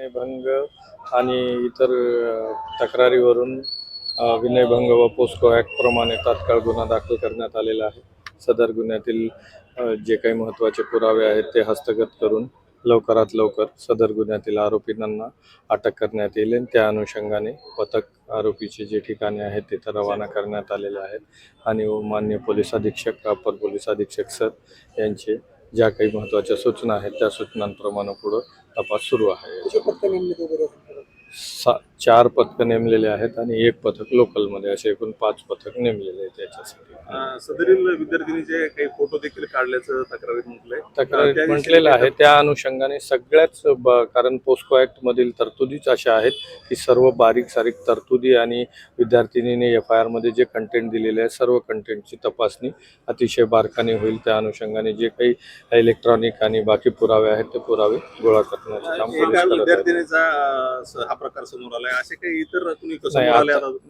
विनयभंग आणि इतर तक्रारीवरून विनयभंग व पोस्को ॲक्टप्रमाणे तात्काळ गुन्हा दाखल करण्यात आलेला आहे. सदर गुन्ह्यातील जे काही महत्त्वाचे पुरावे आहेत ते हस्तगत करून लवकरात लवकर सदर गुन्ह्यातील आरोपींना अटक करण्यात येईल आणि त्या अनुषंगाने पथक आरोपीचे जे ठिकाणे आहेत तिथं रवाना करण्यात आलेले आहेत. आणि मान्य पोलीस अधीक्षक अपर पोलीस अधीक्षक सर यांचे ज्या काही महत्त्वाच्या सूचना आहेत त्या सूचनांप्रमाणे पुढं तपास सुरू आहे. सा चार पथकं नेमलेले आहेत आणि एक पथक लोकलमध्ये असे एकूण पाच पथक नेमलेले आहेत त्याच्यासाठी. सदरील विद्यार्थिनीचे काही फोटो देखील काढल्याचं तक्रारीत म्हटलंय. तक्रारीत म्हटलेलं आहे त्या अनुषंगाने सगळ्याच कारण पोस्को ऍक्ट मधील तरतुदीच अशा आहेत की सर्व बारीक सारीक तरतुदी आणि विद्यार्थिनीने एफ आयमध्ये जे कंटेंट दिलेले आहे सर्व कंटेंटची तपासणी अतिशय बारकाने होईल. त्या अनुषंगाने जे काही इलेक्ट्रॉनिक आणि बाकी पुरावे आहेत ते पुरावे गोळा करण्याचं काम पोलीस विद्यार्थिनीचा हा प्रकार समोर आलाय. असे काही इतर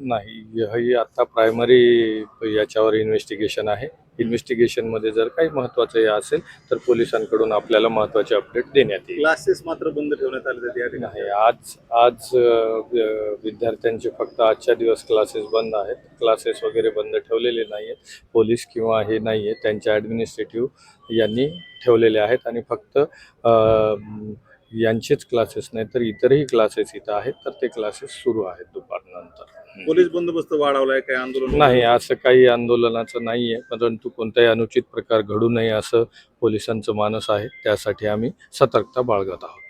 नाही आता प्रायमरी याच्यावर इन्व्हेस्टिगेशन आहे. इन्व्हेस्टिगेशनमध्ये जर काही महत्वाचं हे असेल तर पोलिसांकडून आपल्याला महत्त्वाचे अपडेट देण्यात येईल. क्लासेस मात्र बंद ठेवण्यात आले आहेत या ठिकाणी. नाही आज आज विद्यार्थ्यांचे फक्त आजच्या दिवस क्लासेस बंद आहेत. क्लासेस वगैरे बंद ठेवलेले नाही आहेत. पोलीस किंवा हे नाही आहे त्यांच्या ॲडमिनिस्ट्रेटिव्ह यांनी ठेवलेले आहेत आणि फक्त यांचेच क्लासेस नाही तर इतरही क्लासेस इथं आहेत. तर ते क्लासेस सुरू आहेत. पोलीस बंदोबस्त वाढवलाय काही आंदोलन नाही असं काही आंदोलनाचं नाही आहे परंतु कोणताही अनुचित प्रकार घडू नये असं पोलिसांचं मानस आहे. त्यासाठी आम्ही सतर्कता बाळगत आहोत.